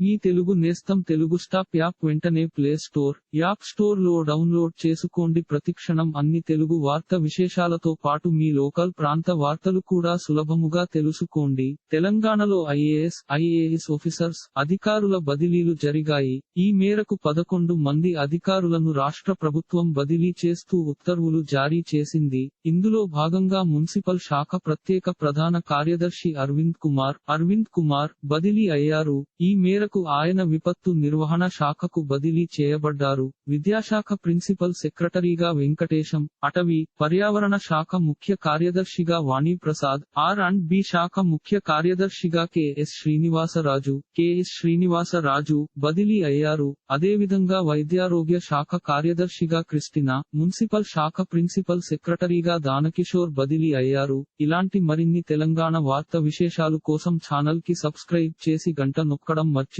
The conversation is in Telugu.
మీ తెలుగు నేస్తం తెలుగు స్టాప్ యాప్ వెంటనే ప్లే స్టోర్ యాప్ స్టోర్లో డౌన్లోడ్ చేసుకోండి. ప్రతిక్షణం అన్ని తెలుగు వార్త విశేషాలతో పాటు మీ లోకల్ ప్రాంత వార్తలు కూడా సులభముగా తెలుసుకోండి. తెలంగాణలో ఐఏఎస్ ఐఏఎస్ ఆఫీసర్స్ అధికారుల బదిలీలు జరిగాయి. ఈ మేరకు పదకొండు మంది అధికారులను రాష్ట్ర ప్రభుత్వం బదిలీ చేస్తూ ఉత్తర్వులు జారీ చేసింది. ఇందులో భాగంగా మున్సిపల్ శాఖ ప్రత్యేక ప్రధాన కార్యదర్శి అరవింద్ కుమార్ అరవింద్ కుమార్ బదిలీ అయ్యారు. ఈ మేరకు ఆయన విపత్తు నిర్వహణ శాఖకు బదిలీ చేయబడ్డారు. విద్యాశాఖ ప్రిన్సిపల్ సెక్రటరీగా వెంకటేశం అటవీ పర్యావరణ శాఖ ముఖ్య కార్యదర్శిగా Vani Prasad R and B శాఖ ముఖ్య కార్యదర్శిగా కెఎస్ శ్రీనివాసరాజు కెఎస్ శ్రీనివాసరాజు బదిలీ అయ్యారు. అదేవిధంగా వైద్యారోగ్య శాఖ కార్యదర్శిగా క్రిస్టినా మున్సిపల్ శాఖ ప్రిన్సిపల్ సెక్రటరీగా దానకిషోర్ బదిలీ అయ్యారు. ఇలాంటి మరిన్ని తెలంగాణ వార్త విశేషాలు కోసం ఛానల్కి సబ్స్క్రైబ్ చేసి గంట నొక్కడం మర్చి